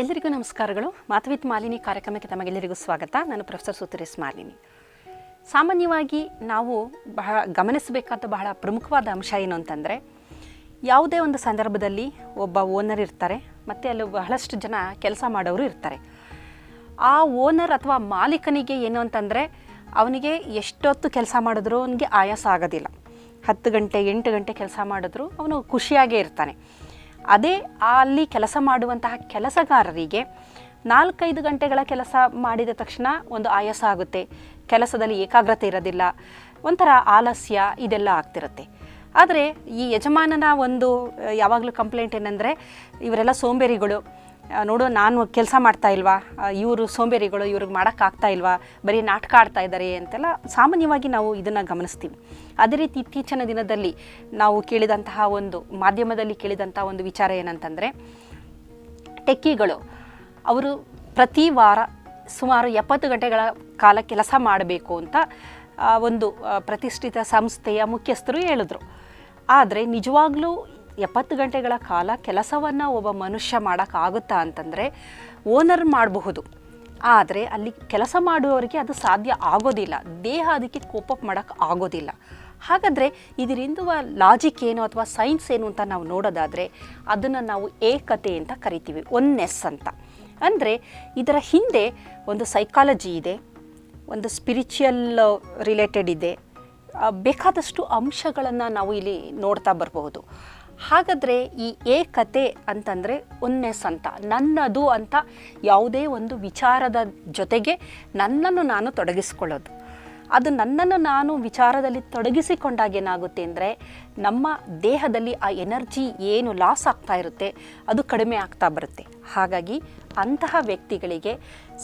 ಎಲ್ಲರಿಗೂ ನಮಸ್ಕಾರಗಳು. ಮಾತವಿತ್ ಮಾಲಿನಿ ಕಾರ್ಯಕ್ರಮಕ್ಕೆ ತಮಗೆಲ್ಲರಿಗೂ ಸ್ವಾಗತ. ನಾನು ಪ್ರೊಫೆಸರ್ ಸುತರೇಶ್ ಮಾಲಿನಿ. ಸಾಮಾನ್ಯವಾಗಿ ನಾವು ಬಹಳ ಗಮನಿಸಬೇಕಾದ ಬಹಳ ಪ್ರಮುಖವಾದ ಅಂಶ ಏನು ಅಂತಂದರೆ, ಯಾವುದೇ ಒಂದು ಸಂದರ್ಭದಲ್ಲಿ ಒಬ್ಬ ಓನರ್ ಇರ್ತಾರೆ, ಮತ್ತು ಅಲ್ಲಿ ಬಹಳಷ್ಟು ಜನ ಕೆಲಸ ಮಾಡೋರು ಇರ್ತಾರೆ. ಆ ಓನರ್ ಅಥವಾ ಮಾಲೀಕನಿಗೆ ಏನು ಅಂತಂದರೆ, ಅವನಿಗೆ ಎಷ್ಟೊತ್ತು ಕೆಲಸ ಮಾಡಿದ್ರೂ ಅವನಿಗೆ ಆಯಾಸ ಆಗೋದಿಲ್ಲ. ಹತ್ತು ಗಂಟೆ, ಎಂಟು ಗಂಟೆ ಕೆಲಸ ಮಾಡಿದ್ರು ಅವನು ಖುಷಿಯಾಗೇ ಇರ್ತಾನೆ. ಅದೇ ಅಲ್ಲಿ ಕೆಲಸ ಮಾಡುವಂತಹ ಕೆಲಸಗಾರರಿಗೆ ನಾಲ್ಕೈದು ಗಂಟೆಗಳ ಕೆಲಸ ಮಾಡಿದ ತಕ್ಷಣ ಒಂದು ಆಯಾಸ ಆಗುತ್ತೆ. ಕೆಲಸದಲ್ಲಿ ಏಕಾಗ್ರತೆ ಇರೋದಿಲ್ಲ. ಒಂಥರ ಆಲಸ್ಯ ಇದೆಲ್ಲ ಆಗ್ತಿರುತ್ತೆ. ಆದರೆ ಈ ಯಜಮಾನನ ಒಂದು, ಯಾವಾಗಲೂ ಕಂಪ್ಲೇಂಟ್ ಏನಂದರೆ, ಇವರೆಲ್ಲ ಸೋಂಬೇರಿಗಳು. ನೋಡು, ನಾನು ಕೆಲಸ ಮಾಡ್ತಾ ಇಲ್ವಾ? ಇವರು ಸೋಂಬೇರಿಗಳು, ಇವ್ರಿಗೆ ಮಾಡೋಕ್ಕಾಗ್ತಾ ಇಲ್ವಾ? ಬರೀ ನಾಟಕ ಆಡ್ತಾ ಇದ್ದಾರೆ ಅಂತೆಲ್ಲ ಸಾಮಾನ್ಯವಾಗಿ ನಾವು ಇದನ್ನು ಗಮನಿಸ್ತೀವಿ. ಅದೇ ರೀತಿ ಇತ್ತೀಚಿನ ದಿನದಲ್ಲಿ ನಾವು ಕೇಳಿದಂತಹ ಒಂದು, ಮಾಧ್ಯಮದಲ್ಲಿ ಕೇಳಿದಂತಹ ಒಂದು ವಿಚಾರ ಏನಂತಂದರೆ, ಟೆಕ್ಕಿಗಳು, ಅವರು ಪ್ರತಿ ವಾರ ಸುಮಾರು ಎಪ್ಪತ್ತು ಗಂಟೆಗಳ ಕಾಲ ಕೆಲಸ ಮಾಡಬೇಕು ಅಂತ ಒಂದು ಪ್ರತಿಷ್ಠಿತ ಸಂಸ್ಥೆಯ ಮುಖ್ಯಸ್ಥರು ಹೇಳಿದ್ರು. ಆದರೆ ನಿಜವಾಗ್ಲೂ ಎಪ್ಪತ್ತು ಗಂಟೆಗಳ ಕಾಲ ಕೆಲಸವನ್ನು ಒಬ್ಬ ಮನುಷ್ಯ ಮಾಡೋಕ್ಕಾಗುತ್ತಾ ಅಂತಂದರೆ ಓನರ್ ಮಾಡಬಹುದು. ಆದರೆ ಅಲ್ಲಿ ಕೆಲಸ ಮಾಡುವವರಿಗೆ ಅದು ಸಾಧ್ಯ ಆಗೋದಿಲ್ಲ. ದೇಹ ಅದಕ್ಕೆ ಕೋಪಪ್ ಮಾಡೋಕ್ಕೆ ಆಗೋದಿಲ್ಲ. ಹಾಗಾದರೆ ಇದರಿಂದ ಲಾಜಿಕ್ ಏನು ಅಥವಾ ಸೈನ್ಸ್ ಏನು ಅಂತ ನಾವು ನೋಡೋದಾದರೆ ಅದನ್ನು ನಾವು ಏಕತೆ ಅಂತ ಕರಿತೀವಿ ಒನ್ನೆಸ್ ಅಂತ. ಅಂದರೆ ಇದರ ಹಿಂದೆ ಒಂದು ಸೈಕಾಲಜಿ ಇದೆ, ಒಂದು ಸ್ಪಿರಿಚುಯಲ್ ರಿಲೇಟೆಡ್ ಇದೆ. ಬೇಕಾದಷ್ಟು ಅಂಶಗಳನ್ನು ನಾವು ಇಲ್ಲಿ ನೋಡ್ತಾ ಬರಬಹುದು. ಹಾಗಾದರೆ ಈ ಏಕತೆ ಅಂತಂದರೆ ಒನ್ನೆಸ್ ಅಂತ ನನ್ನದು ಅಂತ ಯಾವುದೇ ಒಂದು ವಿಚಾರದ ಜೊತೆಗೆ ನನ್ನನ್ನು ನಾನು ತೊಡಗಿಸ್ಕೊಳ್ಳೋದು. ಅದು ನನ್ನನ್ನು ನಾನು ವಿಚಾರದಲ್ಲಿ ತೊಡಗಿಸಿಕೊಂಡಾಗ ಏನಾಗುತ್ತೆ ಅಂದರೆ ನಮ್ಮ ದೇಹದಲ್ಲಿ ಆ ಎನರ್ಜಿ ಏನು ಲಾಸ್ ಆಗ್ತಾ ಇರುತ್ತೆ, ಅದು ಕಡಿಮೆ ಆಗ್ತಾ ಬರುತ್ತೆ. ಹಾಗಾಗಿ ಅಂತಹ ವ್ಯಕ್ತಿಗಳಿಗೆ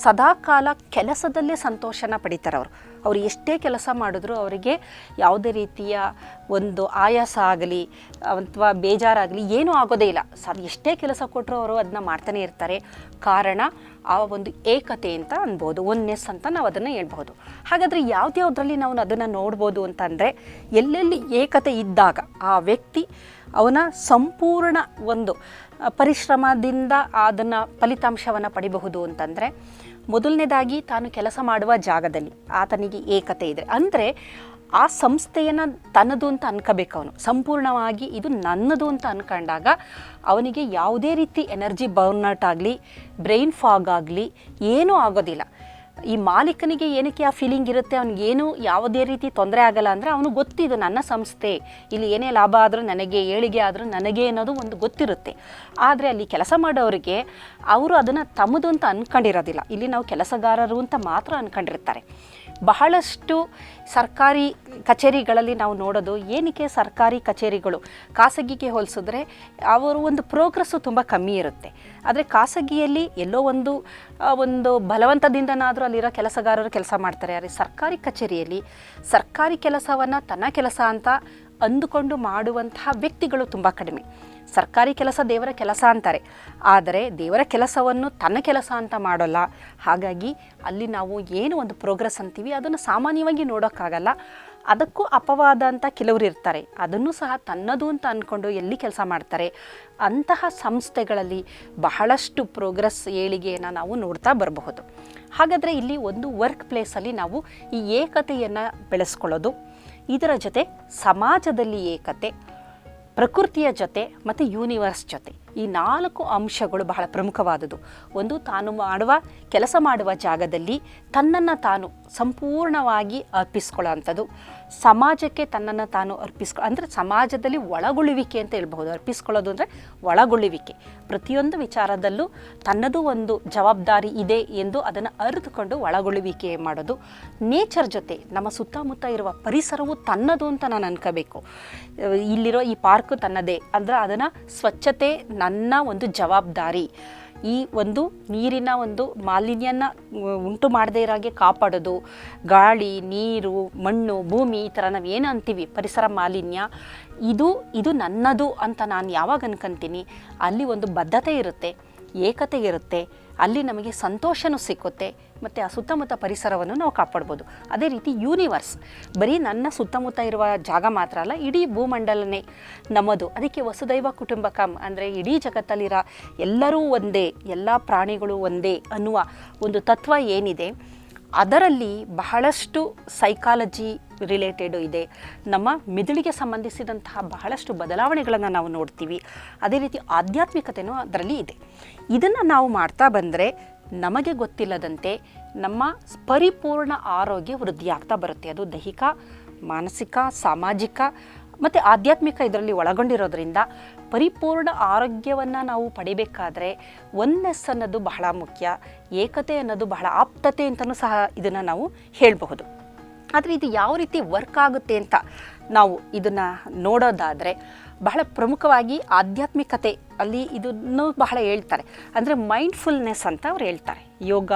ಸದಾಕಾಲ ಕೆಲಸದಲ್ಲೇ ಸಂತೋಷನ ಪಡಿತಾರೆ ಅವರು. ಅವರು ಎಷ್ಟೇ ಕೆಲಸ ಮಾಡಿದ್ರು ಅವರಿಗೆ ಯಾವುದೇ ರೀತಿಯ ಒಂದು ಆಯಾಸ ಆಗಲಿ, ಅಥವಾ ಬೇಜಾರಾಗಲಿ ಏನೂ ಆಗೋದೇ ಇಲ್ಲ. ಸರ್, ಎಷ್ಟೇ ಕೆಲಸ ಕೊಟ್ಟರು ಅವರು ಅದನ್ನ ಮಾಡ್ತಾನೆ ಇರ್ತಾರೆ. ಕಾರಣ ಆ ಒಂದು ಏಕತೆ ಅಂತ ಅನ್ಬೋದು ಒನ್ನೆಸ್ ಅಂತ ನಾವು ಅದನ್ನು ಹೇಳ್ಬೋದು ಹಾಗಾದರೆ ಯಾವ್ದ್ಯಾವ್ದ್ರಲ್ಲಿ ನಾವು ಅದನ್ನು ನೋಡ್ಬೋದು ಅಂತಂದರೆ, ಎಲ್ಲೆಲ್ಲಿ ಏಕತೆ ಇದ್ದಾಗ ಆ ವ್ಯಕ್ತಿ ಅವನ ಸಂಪೂರ್ಣ ಒಂದು ಪರಿಶ್ರಮದಿಂದ ಅದನ್ನು ಫಲಿತಾಂಶವನ್ನು ಪಡಿಬಹುದು ಅಂತಂದರೆ, ಮೊದಲನೇದಾಗಿ ತಾನು ಕೆಲಸ ಮಾಡುವ ಜಾಗದಲ್ಲಿ ಆತನಿಗೆ ಏಕತೆ ಇದೆ ಅಂದರೆ ಆ ಸಂಸ್ಥೆಯನ್ನು ತನ್ನದು ಅಂತ ಅನ್ಕೋಬೇಕು ಅವನು. ಸಂಪೂರ್ಣವಾಗಿ ಇದು ನನ್ನದು ಅಂತ ಅನ್ಕೊಂಡಾಗ ಅವನಿಗೆ ಯಾವುದೇ ರೀತಿ ಎನರ್ಜಿ ಬರ್ನೌಟ್ ಆಗಲಿ, ಬ್ರೈನ್ ಫಾಗ್ ಆಗಲಿ ಏನೂ ಆಗೋದಿಲ್ಲ. ಈ ಮಾಲೀಕನಿಗೆ ಏನಕ್ಕೆ ಆ ಫೀಲಿಂಗ್ ಇರುತ್ತೆ ಅವ್ನಿಗೇನು ಯಾವುದೇ ರೀತಿ ತೊಂದರೆ ಆಗಲ್ಲ ಅಂದರೆ ಅವನು ಗೊತ್ತಿದು ನನ್ನ ಸಂಸ್ಥೆ, ಇಲ್ಲಿ ಏನೇ ಲಾಭ ಆದರೂ ನನಗೆ, ಏಳಿಗೆ ಆದರೂ ನನಗೆ ಅನ್ನೋದು ಒಂದು ಗೊತ್ತಿರುತ್ತೆ. ಆದರೆ ಅಲ್ಲಿ ಕೆಲಸ ಮಾಡೋರಿಗೆ ಅವರು ಅದನ್ನು ತಮ್ಮದು ಅಂತ ಅಂದ್ಕೊಂಡಿರೋದಿಲ್ಲ ಇಲ್ಲಿ ನಾವು ಕೆಲಸಗಾರರು ಅಂತ ಮಾತ್ರ ಅಂದ್ಕೊಂಡಿರ್ತಾರೆ ಬಹಳಷ್ಟು ಸರ್ಕಾರಿ ಕಚೇರಿಗಳಲ್ಲಿ ನಾವು ನೋಡೋದು ಏನಕ್ಕೆ ಸರ್ಕಾರಿ ಕಚೇರಿಗಳು? ಖಾಸಗಿಗೆ ಹೋಲಿಸಿದ್ರೆ ಅವರು ಒಂದು ಪ್ರೋಗ್ರೆಸ್ಸು ತುಂಬ ಕಮ್ಮಿ ಇರುತ್ತೆ. ಆದರೆ ಖಾಸಗಿಯಲ್ಲಿ ಎಲ್ಲೋ ಒಂದು ಒಂದು ಬಲವಂತದಿಂದನಾದರೂ ಅಲ್ಲಿರೋ ಕೆಲಸಗಾರರು ಕೆಲಸ ಮಾಡ್ತಾರೆ. ಆದರೆ ಸರ್ಕಾರಿ ಕಚೇರಿಯಲ್ಲಿ ಸರ್ಕಾರಿ ಕೆಲಸವನ್ನು ತನ್ನ ಕೆಲಸ ಅಂತ ಅಂದುಕೊಂಡು ಮಾಡುವಂತಹ ವ್ಯಕ್ತಿಗಳು ತುಂಬ ಕಡಿಮೆ. ಸರ್ಕಾರಿ ಕೆಲಸ ದೇವರ ಕೆಲಸ ಅಂತಾರೆ. ಆದರೆ ದೇವರ ಕೆಲಸವನ್ನು ತನ್ನ ಕೆಲಸ ಅಂತ ಮಾಡೋಲ್ಲ. ಹಾಗಾಗಿ ಅಲ್ಲಿ ನಾವು ಏನು ಒಂದು ಪ್ರೋಗ್ರೆಸ್ ಅಂತೀವಿ, ಅದನ್ನು ಸಾಮಾನ್ಯವಾಗಿ ನೋಡೋಕ್ಕಾಗಲ್ಲ. ಅದಕ್ಕೂ ಅಪವಾದ ಅಂತ ಕೆಲವರು ಇರ್ತಾರೆ. ಅದನ್ನು ಸಹ ತನ್ನದು ಅಂತ ಅಂದ್ಕೊಂಡು ಎಲ್ಲಿ ಕೆಲಸ ಮಾಡ್ತಾರೆ? ಅಂತಹ ಸಂಸ್ಥೆಗಳಲ್ಲಿ ಬಹಳಷ್ಟು ಪ್ರೋಗ್ರೆಸ್ ಏಳಿಗೆಯನ್ನು ನಾವು ನೋಡ್ತಾ ಬರಬಹುದು. ಹಾಗಾದರೆ ಇಲ್ಲಿ ಒಂದು ವರ್ಕ್ ಪ್ಲೇಸಲ್ಲಿ ನಾವು ಈ ಏಕತೆಯನ್ನು ಬೆಳೆಸ್ಕೊಳ್ಳೋದು. ಇದರ ಜೊತೆ ಸಮಾಜದಲ್ಲಿ ಏಕತೆ ಪ್ರಕೃತಿಯ ಜೊತೆ ಮತ್ತು ಯೂನಿವರ್ಸ್ ಜೊತೆ. ಈ ನಾಲ್ಕು ಅಂಶಗಳು ಬಹಳ ಪ್ರಮುಖವಾದದ್ದು. ಒಂದು ತಾನು ಮಾಡುವ ಕೆಲಸ ಮಾಡುವ ಜಾಗದಲ್ಲಿ ತನ್ನನ್ನು ತಾನು ಸಂಪೂರ್ಣವಾಗಿ ಅರ್ಪಿಸ್ಕೊಳ್ಳೋ ಅಂಥದ್ದು ಸಮಾಜಕ್ಕೆ ತನ್ನನ್ನು ತಾನು ಅರ್ಪಿಸ್ಕೊ, ಅಂದರೆ ಸಮಾಜದಲ್ಲಿ ಒಳಗೊಳ್ಳುವಿಕೆ ಅಂತ ಹೇಳ್ಬಹುದು. ಅರ್ಪಿಸ್ಕೊಳ್ಳೋದು ಅಂದರೆ ಒಳಗೊಳ್ಳುವಿಕೆ ಪ್ರತಿಯೊಂದು ವಿಚಾರದಲ್ಲೂ ತನ್ನದು ಒಂದು ಜವಾಬ್ದಾರಿ ಇದೆ ಎಂದು ಅದನ್ನು ಅರಿತುಕೊಂಡು ಒಳಗೊಳ್ಳುವಿಕೆ ಮಾಡೋದು. ನೇಚರ್ ಜೊತೆ ನಮ್ಮ ಸುತ್ತಮುತ್ತ ಇರುವ ಪರಿಸರವು ತನ್ನದು ಅಂತ ನಾನು ಅನ್ಕೋಬೇಕು. ಇಲ್ಲಿರೋ ಈ ಪಾರ್ಕ್ ತನ್ನದೇ. ಅಂದರೆ ಅದನ್ನು ಸ್ವಚ್ಛತೆ ನನ್ನ ಒಂದು ಜವಾಬ್ದಾರಿ. ಈ ಒಂದು ನೀರಿನ ಒಂದು ಮಾಲಿನ್ಯನ ಉಂಟು ಮಾಡದೇ ಇರೋಂಗೆ ಕಾಪಾಡೋದು. ಗಾಳಿ, ನೀರು, ಮಣ್ಣು, ಭೂಮಿ ಈ ಥರ ನಾವು ಏನು ಅಂತೀವಿ? ಪರಿಸರ ಮಾಲಿನ್ಯ. ಇದು ಇದು ನನ್ನದು ಅಂತ ನಾನು ಯಾವಾಗ ಅನ್ಕೊಂತೀನಿ? ಅಲ್ಲಿ ಒಂದು ಬದ್ಧತೆ ಇರುತ್ತೆ, ಏಕತೆ ಇರುತ್ತೆ. ಅಲ್ಲಿ ನಮಗೆ ಸಂತೋಷನೂ ಸಿಕ್ಕುತ್ತೆ. ಮತ್ತು ಆ ಸುತ್ತಮುತ್ತ ಪರಿಸರವನ್ನು ನಾವು ಕಾಪಾಡ್ಬೋದು. ಅದೇ ರೀತಿ ಯೂನಿವರ್ಸ್ ಬರೀ ನನ್ನ ಸುತ್ತಮುತ್ತ ಇರುವ ಜಾಗ ಮಾತ್ರ ಅಲ್ಲ, ಇಡೀ ಭೂಮಂಡಲನೇ ನಮ್ಮದು. ಅದಕ್ಕೆ ವಸುದೈವ ಕುಟುಂಬಕಂ ಅಂದರೆ ಇಡೀ ಜಗತ್ತಲ್ಲಿರೋ ಎಲ್ಲರೂ ಒಂದೇ, ಎಲ್ಲ ಪ್ರಾಣಿಗಳು ಒಂದೇ ಅನ್ನುವ ಒಂದು ತತ್ವ ಏನಿದೆ, ಅದರಲ್ಲಿ ಬಹಳಷ್ಟು ಸೈಕಾಲಜಿ ರಿಲೇಟೆಡು ಇದೆ. ನಮ್ಮ ಮಿದುಳಿಗೆ ಸಂಬಂಧಿಸಿದಂತಹ ಬಹಳಷ್ಟು ಬದಲಾವಣೆಗಳನ್ನು ನಾವು ನೋಡ್ತೀವಿ. ಅದೇ ರೀತಿ ಆಧ್ಯಾತ್ಮಿಕತೆಯೂ ಅದರಲ್ಲಿ ಇದೆ. ಇದನ್ನು ನಾವು ಮಾಡ್ತಾ ಬಂದರೆ ನಮಗೆ ಗೊತ್ತಿಲ್ಲದಂತೆ ನಮ್ಮ ಪರಿಪೂರ್ಣ ಆರೋಗ್ಯ ವೃದ್ಧಿಯಾಗ್ತಾ ಬರುತ್ತೆ. ಅದು ದೈಹಿಕ, ಮಾನಸಿಕ, ಸಾಮಾಜಿಕ ಮತ್ತು ಆಧ್ಯಾತ್ಮಿಕ ಇದರಲ್ಲಿ ಒಳಗೊಂಡಿರೋದ್ರಿಂದ ಪರಿಪೂರ್ಣ ಆರೋಗ್ಯವನ್ನು ನಾವು ಪಡಿಬೇಕಾದ್ರೆ ಒನ್ನೆಸ್ ಅನ್ನೋದು ಬಹಳ ಮುಖ್ಯ, ಏಕತೆ ಅನ್ನೋದು ಬಹಳ ಆಪ್ತತೆ ಅಂತಲೂ ಸಹ ಇದನ್ನು ನಾವು ಹೇಳಬಹುದು. ಆದರೆ ಇದು ಯಾವ ರೀತಿ ವರ್ಕ್ ಆಗುತ್ತೆ ಅಂತ ನಾವು ಇದನ್ನು ನೋಡೋದಾದರೆ ಬಹಳ ಪ್ರಮುಖವಾಗಿ ಆಧ್ಯಾತ್ಮಿಕತೆ ಅಲ್ಲಿ ಇದನ್ನು ಬಹಳ ಹೇಳ್ತಾರೆ. ಅಂದರೆ ಮೈಂಡ್ಫುಲ್ನೆಸ್ ಅಂತ ಅವ್ರು ಹೇಳ್ತಾರೆ. ಯೋಗ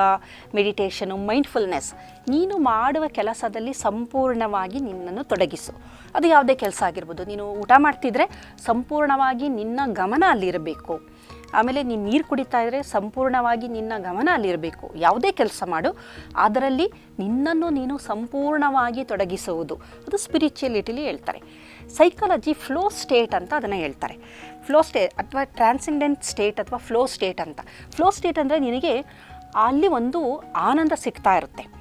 ಮೆಡಿಟೇಷನು ಮೈಂಡ್ಫುಲ್ನೆಸ್ ನೀನು ಮಾಡುವ ಕೆಲಸದಲ್ಲಿ ಸಂಪೂರ್ಣವಾಗಿ ನಿನ್ನನ್ನು ತೊಡಗಿಸು. ಅದು ಯಾವುದೇ ಕೆಲಸ ಆಗಿರ್ಬೋದು. ನೀನು ಊಟ ಮಾಡ್ತಿದ್ರೆ ಸಂಪೂರ್ಣವಾಗಿ ನಿನ್ನ ಗಮನ ಅಲ್ಲಿರಬೇಕು. ಆಮೇಲೆ ನೀನು ನೀರು ಕುಡಿತಾ ಇದ್ದರೆ ಸಂಪೂರ್ಣವಾಗಿ ನಿನ್ನ ಗಮನ ಅಲ್ಲಿರಬೇಕು. ಯಾವುದೇ ಕೆಲಸ ಮಾಡು. ಅದರಲ್ಲಿ ನಿನ್ನನ್ನು ನೀನು ಸಂಪೂರ್ಣವಾಗಿ ತೊಡಗಿಸುವುದು. ಅದು ಸ್ಪಿರಿಚುಯಲಿಟಿಲಿ ಹೇಳ್ತಾರೆ. ಸೈಕಾಲಜಿ ಫ್ಲೋ ಸ್ಟೇಟ್ ಅಂತ ಅದನ್ನು ಹೇಳ್ತಾರೆ. ಫ್ಲೋ ಸ್ಟೇ ಅಥವಾ ಟ್ರಾನ್ಸೆಂಡೆಂಟ್ ಸ್ಟೇಟ್ ಅಥವಾ ಫ್ಲೋ ಸ್ಟೇಟ್ ಅಂತ. ಫ್ಲೋ ಸ್ಟೇಟ್ ಅಂದರೆ ನಿನಗೆ ಅಲ್ಲಿ ಒಂದು ಆನಂದ ಸಿಗ್ತಾ ಇರುತ್ತೆ.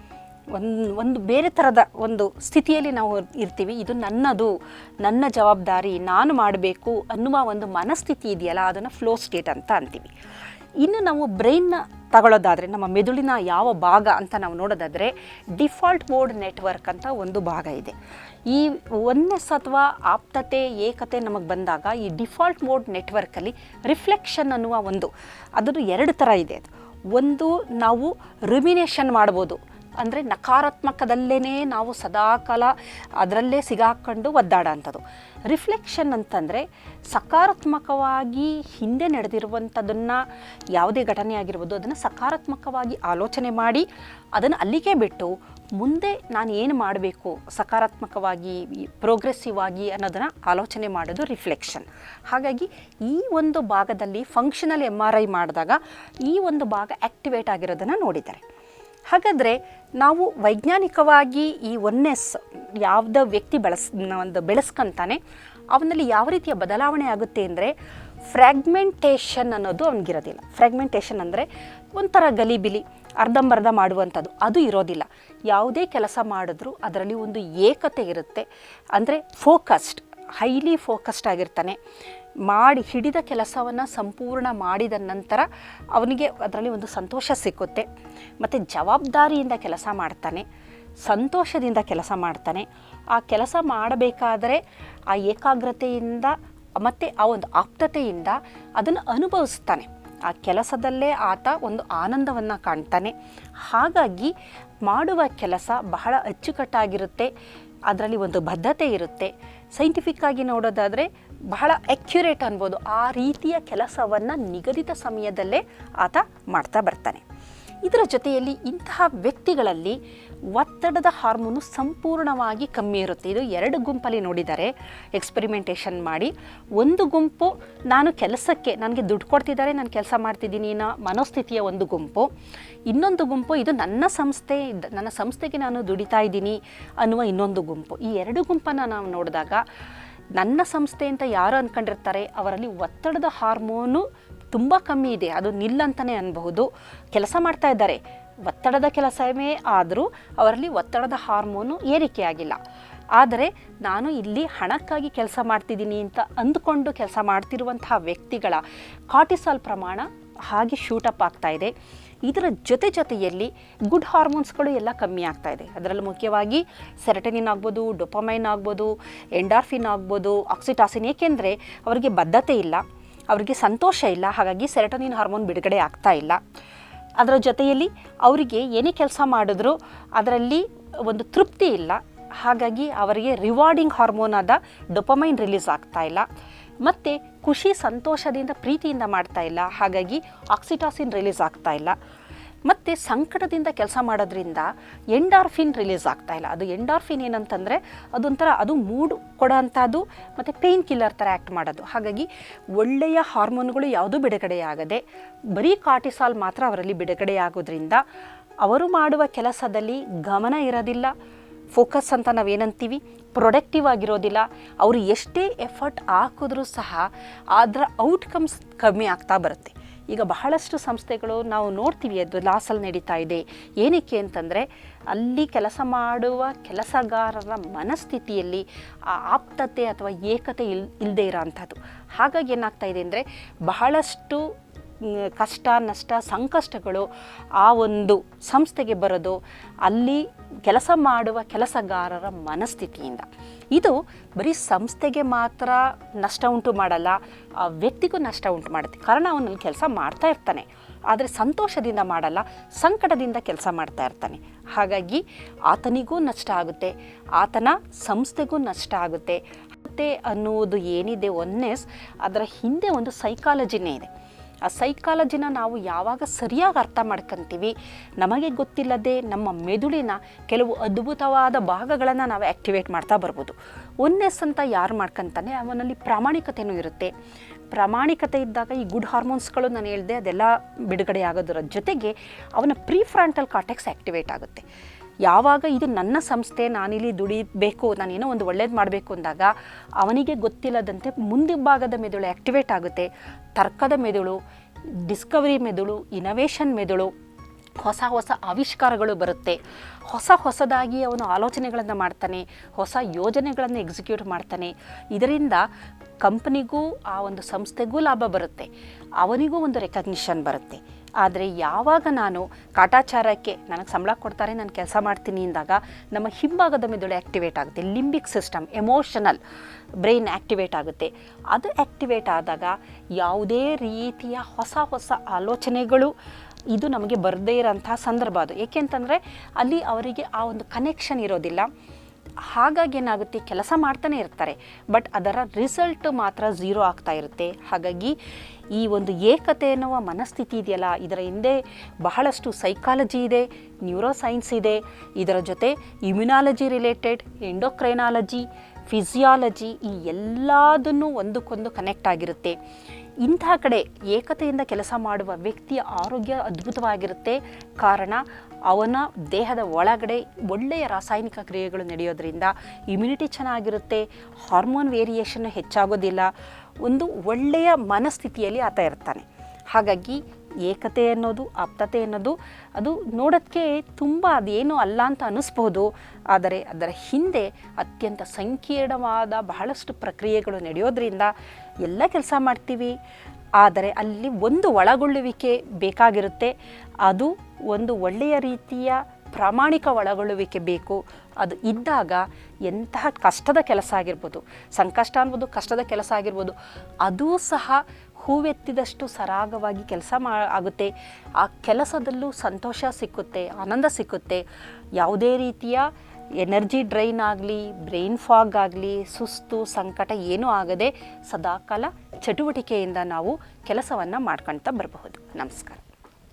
ಒಂದು ಒಂದು ಬೇರೆ ಥರದ ಒಂದು ಸ್ಥಿತಿಯಲ್ಲಿ ನಾವು ಇರ್ತೀವಿ. ಇದು ನನ್ನದು, ನನ್ನ ಜವಾಬ್ದಾರಿ, ನಾನು ಮಾಡಬೇಕು ಅನ್ನುವ ಒಂದು ಮನಸ್ಥಿತಿ ಇದೆಯಲ್ಲ, ಅದನ್ನು ಫ್ಲೋ ಸ್ಟೇಟ್ ಅಂತ ಅಂತೀವಿ. ಇನ್ನು ನಾವು ಬ್ರೈನ್ನ ತಗೊಳ್ಳೋದಾದರೆ ನಮ್ಮ ಮೆದುಳಿನ ಯಾವ ಭಾಗ ಅಂತ ನಾವು ನೋಡೋದಾದರೆ ಡಿಫಾಲ್ಟ್ ಮೋಡ್ ನೆಟ್ವರ್ಕ್ ಅಂತ ಒಂದು ಭಾಗ ಇದೆ. ಈ ಒನ್ನೆಸ್ ಅಥವಾ ಆಪ್ತತೆ, ಏಕತೆ ನಮಗೆ ಬಂದಾಗ ಈ ಡಿಫಾಲ್ಟ್ ಮೋಡ್ ನೆಟ್ವರ್ಕಲ್ಲಿ ರಿಫ್ಲೆಕ್ಷನ್ ಅನ್ನುವ ಒಂದು ಅದನ್ನು ಎರಡು ಥರ ಇದೆ. ಒಂದು, ನಾವು ರಿಮಿನೇಷನ್ ಮಾಡ್ಬೋದು. ಅಂದರೆ ನಕಾರಾತ್ಮಕದಲ್ಲೇ ನಾವು ಸದಾಕಾಲ ಅದರಲ್ಲೇ ಸಿಗಾಕೊಂಡು ಒದ್ದಾಡೋ ಅಂಥದ್ದು ರಿಫ್ಲೆಕ್ಷನ್ ಅಂತಂದರೆ ಸಕಾರಾತ್ಮಕವಾಗಿ ಹಿಂದೆ ನಡೆದಿರುವಂಥದ್ದನ್ನು ಯಾವುದೇ ಘಟನೆ ಆಗಿರ್ಬೋದು, ಅದನ್ನು ಸಕಾರಾತ್ಮಕವಾಗಿ ಆಲೋಚನೆ ಮಾಡಿ ಅದನ್ನು ಅಲ್ಲಿಗೆ ಬಿಟ್ಟು ಮುಂದೆ ನಾನು ಏನು ಮಾಡಬೇಕು, ಸಕಾರಾತ್ಮಕವಾಗಿ ಪ್ರೋಗ್ರೆಸಿವ್ ಆಗಿ ಅನ್ನೋದನ್ನು ಆಲೋಚನೆ ಮಾಡೋದು ರಿಫ್ಲೆಕ್ಷನ್. ಹಾಗಾಗಿ ಈ ಒಂದು ಭಾಗದಲ್ಲಿ ಫಂಕ್ಷನಲ್ ಎಂ ಆರ್ ಐ ಮಾಡಿದಾಗ ಈ ಒಂದು ಭಾಗ ಆ್ಯಕ್ಟಿವೇಟ್ ಆಗಿರೋದನ್ನು ನೋಡಿದ್ದಾರೆ. ಹಾಗಾದರೆ ನಾವು ವೈಜ್ಞಾನಿಕವಾಗಿ ಈ ಒನ್ನೆಸ್ ಯಾವುದೋ ವ್ಯಕ್ತಿ ಬಳಸ್ ಒಂದು ಬೆಳೆಸ್ಕೊಂತಾನೆ ಅವನಲ್ಲಿ ಯಾವ ರೀತಿಯ ಬದಲಾವಣೆ ಆಗುತ್ತೆ ಅಂದರೆ ಫ್ರ್ಯಾಗ್ಮೆಂಟೇಷನ್ ಅನ್ನೋದು ಅವನಿಗಿರೋದಿಲ್ಲ. ಫ್ರ್ಯಾಗ್ಮೆಂಟೇಷನ್ ಅಂದರೆ ಒಂಥರ ಗಲಿಬಿಲಿ, ಅರ್ಧಂಬರ್ಧ ಮಾಡುವಂಥದ್ದು, ಅದು ಇರೋದಿಲ್ಲ. ಯಾವುದೇ ಕೆಲಸ ಮಾಡಿದ್ರೂ ಅದರಲ್ಲಿ ಒಂದು ಏಕತೆ ಇರುತ್ತೆ. ಅಂದರೆ ಫೋಕಸ್ಡ್ ಹೈಲಿ ಫೋಕಸ್ಡ್ ಆಗಿರ್ತಾನೆ. ಮಾಡಿ ಹಿಡಿದ ಕೆಲಸವನ್ನು ಸಂಪೂರ್ಣ ಮಾಡಿದ ನಂತರ ಅವನಿಗೆ ಅದರಲ್ಲಿ ಒಂದು ಸಂತೋಷ ಸಿಕ್ಕುತ್ತೆ. ಮತ್ತು ಜವಾಬ್ದಾರಿಯಿಂದ ಕೆಲಸ ಮಾಡ್ತಾನೆ, ಸಂತೋಷದಿಂದ ಕೆಲಸ ಮಾಡ್ತಾನೆ. ಆ ಕೆಲಸ ಮಾಡಬೇಕಾದರೆ ಆ ಏಕಾಗ್ರತೆಯಿಂದ, ಮತ್ತು ಆ ಒಂದು ಆಪ್ತತೆಯಿಂದ ಅದನ್ನು ಅನುಭವಿಸ್ತಾನೆ. ಆ ಕೆಲಸದಲ್ಲೇ ಆತ ಒಂದು ಆನಂದವನ್ನು ಕಾಣ್ತಾನೆ. ಹಾಗಾಗಿ ಮಾಡುವ ಕೆಲಸ ಬಹಳ ಅಚ್ಚುಕಟ್ಟಾಗಿರುತ್ತೆ, ಅದರಲ್ಲಿ ಒಂದು ಬದ್ಧತೆ ಇರುತ್ತೆ. ಸೈಂಟಿಫಿಕ್ಕಾಗಿ ನೋಡೋದಾದರೆ ಬಹಳ ಅಕ್ಯುರೇಟ್ ಅನ್ಬೋದು. ಆ ರೀತಿಯ ಕೆಲಸವನ್ನು ನಿಗದಿತ ಸಮಯದಲ್ಲೇ ಆತ ಮಾಡ್ತಾ ಬರ್ತಾನೆ. ಇದರ ಜೊತೆಯಲ್ಲಿ ಇಂತಹ ವ್ಯಕ್ತಿಗಳಲ್ಲಿ ಒತ್ತಡದ ಹಾರ್ಮೋನು ಸಂಪೂರ್ಣವಾಗಿ ಕಮ್ಮಿ ಇರುತ್ತೆ. ಇದು ಎರಡು ಗುಂಪಲ್ಲಿ ನೋಡಿದ್ದಾರೆ ಎಕ್ಸ್ಪೆರಿಮೆಂಟೇಷನ್ ಮಾಡಿ, ಒಂದು ಗುಂಪು ನಾನು ಕೆಲಸಕ್ಕೆ ನನಗೆ ದುಡ್ಡು ಕೊಡ್ತಿದ್ದಾರೆ, ನಾನು ಕೆಲಸ ಮಾಡ್ತಿದ್ದೀನಿ ಅನ್ನೋ ಮನೋಸ್ಥಿತಿಯ ಒಂದು ಗುಂಪು. ಇನ್ನೊಂದು ಗುಂಪು, ಇದು ನನ್ನ ಸಂಸ್ಥೆ, ನನ್ನ ಸಂಸ್ಥೆಗೆ ನಾನು ದುಡಿತಾ ಇದ್ದೀನಿ ಅನ್ನುವ ಇನ್ನೊಂದು ಗುಂಪು. ಈ ಎರಡು ಗುಂಪನ್ನು ನಾವು ನೋಡಿದಾಗ ನನ್ನ ಸಂಸ್ಥೆ ಅಂತ ಯಾರು ಅಂದ್ಕೊಂಡಿರ್ತಾರೆ ಅವರಲ್ಲಿ ಒತ್ತಡದ ಹಾರ್ಮೋನು ತುಂಬ ಕಮ್ಮಿ ಇದೆ. ಅದು ನಿಲ್ಲಂತಲೇ ಅನ್ಬಹುದು. ಕೆಲಸ ಮಾಡ್ತಾ ಇದ್ದಾರೆ. ಒತ್ತಡದ ಕೆಲಸವೇ ಆದರೂ ಅವರಲ್ಲಿ ಒತ್ತಡದ ಹಾರ್ಮೋನು ಏರಿಕೆಯಾಗಿಲ್ಲ ಆದರೆ ನಾನು ಇಲ್ಲಿ ಹಣಕ್ಕಾಗಿ ಕೆಲಸ ಮಾಡ್ತಿದ್ದೀನಿ ಅಂತ ಅಂದುಕೊಂಡು ಕೆಲಸ ಮಾಡ್ತಿರುವಂತಹ ವ್ಯಕ್ತಿಗಳ ಕಾಟಿಸಾಲ್ ಪ್ರಮಾಣ ಹಾಗೆ ಶೂಟಪ್ ಆಗ್ತಾ ಇದೆ. ಇದರ ಜೊತೆ ಜೊತೆಯಲ್ಲಿ ಗುಡ್ ಹಾರ್ಮೋನ್ಸ್ಗಳು ಎಲ್ಲ ಕಮ್ಮಿ ಆಗ್ತಾ ಇದೆ. ಅದರಲ್ಲಿ ಮುಖ್ಯವಾಗಿ ಸೆರಟನಿನ್ ಆಗ್ಬೋದು ಡೊಪಮೈನ್ ಆಗ್ಬೋದು ಎಂಡಾರ್ಫಿನ್ ಆಗ್ಬೋದು ಆಕ್ಸಿಟಾಸಿನ್ ಏಕೆಂದರೆ ಅವರಿಗೆ ಬದ್ಧತೆ ಇಲ್ಲ, ಅವರಿಗೆ ಸಂತೋಷ ಇಲ್ಲ, ಹಾಗಾಗಿ ಸೆರಟನಿನ್ ಹಾರ್ಮೋನ್ ಬಿಡುಗಡೆ ಆಗ್ತಾ ಇಲ್ಲ. ಅದರ ಜೊತೆಯಲ್ಲಿ ಅವರಿಗೆ ಏನೇ ಕೆಲಸ ಮಾಡಿದ್ರೂ ಅದರಲ್ಲಿ ಒಂದು ತೃಪ್ತಿ ಇಲ್ಲ, ಹಾಗಾಗಿ ಅವರಿಗೆ ರಿವಾರ್ಡಿಂಗ್ ಹಾರ್ಮೋನ್ ಆದ ಡೊಪಮೈನ್ ರಿಲೀಸ್ ಆಗ್ತಾ ಇಲ್ಲ. ಮತ್ತು ಖುಷಿ ಸಂತೋಷದಿಂದ ಪ್ರೀತಿಯಿಂದ ಮಾಡ್ತಾ ಇಲ್ಲ. ಹಾಗಾಗಿ ಆಕ್ಸಿಟಾಸಿನ್ ರಿಲೀಸ್ ಆಗ್ತಾ ಇಲ್ಲ. ಮತ್ತು ಸಂಕಟದಿಂದ ಕೆಲಸ ಮಾಡೋದ್ರಿಂದ ಎಂಡಾರ್ಫಿನ್ ರಿಲೀಸ್ ಆಗ್ತಾ ಇಲ್ಲ. ಅದು ಎಂಡಾರ್ಫಿನ್ ಏನಂತಂದರೆ ಅದೊಂಥರ ಅದು ಮೂಡ್ ಕೊಡೋಂಥದ್ದು ಮತ್ತು ಪೇಯ್ನ್ ಕಿಲ್ಲರ್ ಥರ ಆ್ಯಕ್ಟ್ ಮಾಡೋದು. ಹಾಗಾಗಿ ಒಳ್ಳೆಯ ಹಾರ್ಮೋನ್ಗಳು ಯಾವುದೂ ಬಿಡುಗಡೆಯಾಗದೆ ಬರೀ ಕಾರ್ಟಿಸಾಲ್ ಮಾತ್ರ ಅವರಲ್ಲಿ ಬಿಡುಗಡೆಯಾಗೋದ್ರಿಂದ ಅವರು ಮಾಡುವ ಕೆಲಸದಲ್ಲಿ ಗಮನ ಇರೋದಿಲ್ಲ. ಫೋಕಸ್ ಅಂತ ನಾವು ಏನಂತೀವಿ? ಪ್ರೊಡಕ್ಟಿವ್ ಆಗಿರೋದಿಲ್ಲ. ಅವರು ಎಷ್ಟೇ ಎಫರ್ಟ್ ಹಾಕಿದ್ರೂ ಸಹ ಅದರ ಔಟ್ಕಮ್ಸ್ ಕಮ್ಮಿ ಆಗ್ತಾ ಬರುತ್ತೆ. ಈಗ ಬಹಳಷ್ಟು ಸಂಸ್ಥೆಗಳು ನಾವು ನೋಡ್ತೀವಿ, ಅದು ಲಾಸಲ್ಲಿ ನಡೀತಾ ಇದೆ. ಏನಕ್ಕೆ ಅಂತಂದರೆ, ಅಲ್ಲಿ ಕೆಲಸ ಮಾಡುವ ಕೆಲಸಗಾರರ ಮನಸ್ಥಿತಿಯಲ್ಲಿ ಆಪ್ತತೆ ಅಥವಾ ಏಕತೆ ಇಲ್ ಇಲ್ಲದೆ ಇರೋ ಅಂಥದ್ದು ಹಾಗಾಗಿ ಏನಾಗ್ತಾ ಇದೆ ಅಂದರೆ, ಬಹಳಷ್ಟು ಕಷ್ಟ, ನಷ್ಟ, ಸಂಕಷ್ಟಗಳು ಆ ಒಂದು ಸಂಸ್ಥೆಗೆ ಬರೋದು, ಅಲ್ಲಿ ಕೆಲಸ ಮಾಡುವ ಕೆಲಸಗಾರರ ಮನಸ್ಥಿತಿಯಿಂದ. ಇದು ಬರೀ ಸಂಸ್ಥೆಗೆ ಮಾತ್ರ ನಷ್ಟ ಉಂಟು ಮಾಡಲ್ಲ, ಆ ವ್ಯಕ್ತಿಗೂ ನಷ್ಟ ಉಂಟು ಮಾಡುತ್ತೆ. ಕಾರಣ ಅವನಲ್ಲಿ ಕೆಲಸ ಮಾಡ್ತಾ ಇರ್ತಾನೆ, ಆದರೆ ಸಂತೋಷದಿಂದ ಮಾಡಲ್ಲ, ಸಂಕಟದಿಂದ ಕೆಲಸ ಮಾಡ್ತಾ ಇರ್ತಾನೆ. ಹಾಗಾಗಿ ಆತನಿಗೂ ನಷ್ಟ ಆಗುತ್ತೆ, ಆತನ ಸಂಸ್ಥೆಗೂ ನಷ್ಟ ಆಗುತ್ತೆ. ಅನ್ನುವುದು ಏನಿದೆ ಒನ್ನೆಸ್ ಅದರ ಹಿಂದೆ ಒಂದು ಸೈಕಾಲಜಿನೇ ಇದೆ. ಆ ಸೈಕಾಲಜಿನ ನಾವು ಯಾವಾಗ ಸರಿಯಾಗಿ ಅರ್ಥ ಮಾಡ್ಕೊತೀವಿ, ನಮಗೆ ಗೊತ್ತಿಲ್ಲದೆ ನಮ್ಮ ಮೆದುಳಿನ ಕೆಲವು ಅದ್ಭುತವಾದ ಭಾಗಗಳನ್ನು ನಾವು ಆ್ಯಕ್ಟಿವೇಟ್ ಮಾಡ್ತಾ ಬರ್ಬೋದು. ಒನ್ನೆಸ್ ಅಂತ ಯಾರು ಮಾಡ್ಕೊತಾನೆ, ಅವನಲ್ಲಿ ಪ್ರಾಮಾಣಿಕತೆಯೂ ಇರುತ್ತೆ. ಪ್ರಾಮಾಣಿಕತೆ ಇದ್ದಾಗ ಈ ಗುಡ್ ಹಾರ್ಮೋನ್ಸ್ಗಳು ನಾನು ಹೇಳಿದೆ, ಅದೆಲ್ಲ ಬಿಡುಗಡೆ ಆಗೋದರ ಜೊತೆಗೆ ಅವನ ಪ್ರೀಫ್ರಾಂಟಲ್ ಕಾಟೆಕ್ಸ್ ಆ್ಯಕ್ಟಿವೇಟ್ ಆಗುತ್ತೆ. ಯಾವಾಗ ಇದು ನನ್ನ ಸಂಸ್ಥೆ, ನಾನಿಲ್ಲಿ ದುಡಿಬೇಕು, ನಾನೇನೋ ಒಂದು ಒಳ್ಳೇದು ಮಾಡಬೇಕು ಅಂದಾಗ ಅವನಿಗೆ ಗೊತ್ತಿಲ್ಲದಂತೆ ಮುಂದೆ ಭಾಗದ ಮೆದುಳು ಆ್ಯಕ್ಟಿವೇಟ್ ಆಗುತ್ತೆ. ತರ್ಕದ ಮೆದುಳು ಡಿಸ್ಕವರಿ ಮೆದುಳು ಇನೋವೇಷನ್ ಮೆದುಳು, ಹೊಸ ಹೊಸ ಆವಿಷ್ಕಾರಗಳು ಬರುತ್ತೆ. ಹೊಸ ಹೊಸದಾಗಿ ಅವನು ಆಲೋಚನೆಗಳನ್ನು ಮಾಡ್ತಾನೆ, ಹೊಸ ಯೋಜನೆಗಳನ್ನು ಎಕ್ಸಿಕ್ಯೂಟ್ ಮಾಡ್ತಾನೆ. ಇದರಿಂದ ಕಂಪ್ನಿಗೂ ಆ ಒಂದು ಸಂಸ್ಥೆಗೂ ಲಾಭ ಬರುತ್ತೆ. ಅವನಿಗೂ ಒಂದು ರೆಕಗ್ನಿಷನ್ ಬರುತ್ತೆ. ಆದರೆ ಯಾವಾಗ ನಾನು ಕಾಟಾಚಾರಕ್ಕೆ ನನಗೆ ಸಂಬಳ ಕೊಡ್ತಾರೆ, ನಾನು ಕೆಲಸ ಮಾಡ್ತೀನಿ ಅಂದಾಗ ನಮ್ಮ ಹಿಂಭಾಗದ ಮೆದುಳು ಆ್ಯಕ್ಟಿವೇಟ್ ಆಗುತ್ತೆ. Limbic system emotional brain activate ಆಗುತ್ತೆ. ಅದು ಆ್ಯಕ್ಟಿವೇಟ್ ಆದಾಗ ಯಾವುದೇ ರೀತಿಯ ಹೊಸ ಹೊಸ ಆಲೋಚನೆಗಳು ಇದು ನಮಗೆ ಬರದೇ ಇರೋಂಥ ಸಂದರ್ಭ ಅದು. ಏಕೆಂತಂದರೆ ಅಲ್ಲಿ ಅವರಿಗೆ ಆ ಒಂದು ಕನೆಕ್ಷನ್ ಇರೋದಿಲ್ಲ. ಹಾಗಾಗಿ ಏನಾಗುತ್ತೆ ಕೆಲಸ ಮಾಡ್ತಾನೆ ಇರ್ತಾರೆ. ಬಟ್ ಅದರ ರಿಸಲ್ಟ್ ಮಾತ್ರ ಝೀರೋ ಆಗ್ತಾ ಇರುತ್ತೆ. ಹಾಗಾಗಿ ಈ ಒಂದು ಏಕತೆ ಎನ್ನುವ ಮನಸ್ಥಿತಿ ಇದೆಯಲ್ಲ, ಇದರ ಹಿಂದೆ ಬಹಳಷ್ಟು ಸೈಕಾಲಜಿ ಇದೆ ನ್ಯೂರೋ ಸೈನ್ಸ್ ಇದೆ. ಇದರ ಜೊತೆ ಇಮ್ಯುನಾಲಜಿ ರಿಲೇಟೆಡ್ ಎಂಡೋಕ್ರೈನಾಲಜಿ ಫಿಸಿಯಾಲಜಿ ಈ ಎಲ್ಲದನ್ನು ಒಂದಕ್ಕೊಂದು ಕನೆಕ್ಟ್ ಆಗಿರುತ್ತೆ. ಇಂತಹ ಕಡೆ ಏಕತೆಯಿಂದ ಕೆಲಸ ಮಾಡುವ ವ್ಯಕ್ತಿಯ ಆರೋಗ್ಯ ಅದ್ಭುತವಾಗಿರುತ್ತೆ. ಕಾರಣ ಅವನ ದೇಹದ ಒಳಗಡೆ ಒಳ್ಳೆಯ ರಾಸಾಯನಿಕ ಕ್ರಿಯೆಗಳು ನಡೆಯೋದ್ರಿಂದ ಇಮ್ಯುನಿಟಿ ಚೆನ್ನಾಗಿರುತ್ತೆ ಹಾರ್ಮೋನ್ ವೇರಿಯೇಷನ್ ಹೆಚ್ಚಾಗೋದಿಲ್ಲ, ಒಂದು ಒಳ್ಳೆಯ ಮನಸ್ಥಿತಿಯಲ್ಲಿ ಆತ ಇರ್ತಾನೆ. ಹಾಗಾಗಿ ಏಕತೆ ಅನ್ನೋದು, ಆಪ್ತತೆ ಅನ್ನೋದು, ಅದು ನೋಡೋದಕ್ಕೆ ತುಂಬ ಅದೇನು ಅಲ್ಲ ಅಂತ ಅನ್ನಿಸ್ಬೋದು. ಆದರೆ ಅದರ ಹಿಂದೆ ಅತ್ಯಂತ ಸಂಕೀರ್ಣವಾದ ಬಹಳಷ್ಟು ಪ್ರಕ್ರಿಯೆಗಳು ನಡೆಯೋದ್ರಿಂದ ಎಲ್ಲ ಕೆಲಸ ಮಾಡ್ತೀವಿ. ಆದರೆ ಅಲ್ಲಿ ಒಂದು ಒಳಗೊಳ್ಳುವಿಕೆ ಬೇಕಾಗಿರುತ್ತೆ. ಅದು ಒಂದು ಒಳ್ಳೆಯ ರೀತಿಯ ಪ್ರಾಮಾಣಿಕ ಒಳಗೊಳ್ಳುವಿಕೆ ಬೇಕು. ಅದು ಇದ್ದಾಗ ಎಂತಹ ಕಷ್ಟದ ಕೆಲಸ ಆಗಿರ್ಬೋದು, ಸಂಕಷ್ಟ ಅನ್ಬೋದು ಕಷ್ಟದ ಕೆಲಸ ಆಗಿರ್ಬೋದು, ಅದೂ ಸಹ ಹೂವೆತ್ತಿದಷ್ಟು ಸರಾಗವಾಗಿ ಕೆಲಸ ಮಾ, ಆಗುತ್ತೆ. ಆ ಕೆಲಸದಲ್ಲೂ ಸಂತೋಷ ಸಿಕ್ಕುತ್ತೆ, ಆನಂದ ಸಿಕ್ಕುತ್ತೆ. ಯಾವುದೇ ರೀತಿಯ ಎನರ್ಜಿ ಡ್ರೈನ್ ಆಗಲಿ, ಬ್ರೈನ್ ಫಾಗ್ ಆಗಲಿ, ಸುಸ್ತು, ಸಂಕಟ ಏನೂ ಆಗದೆ ಸದಾಕಾಲ ಚಟುವಟಿಕೆಯಿಂದ ನಾವು ಕೆಲಸವನ್ನು ಮಾಡ್ಕೊಳ್ತಾ ಬರಬಹುದು. ನಮಸ್ಕಾರ.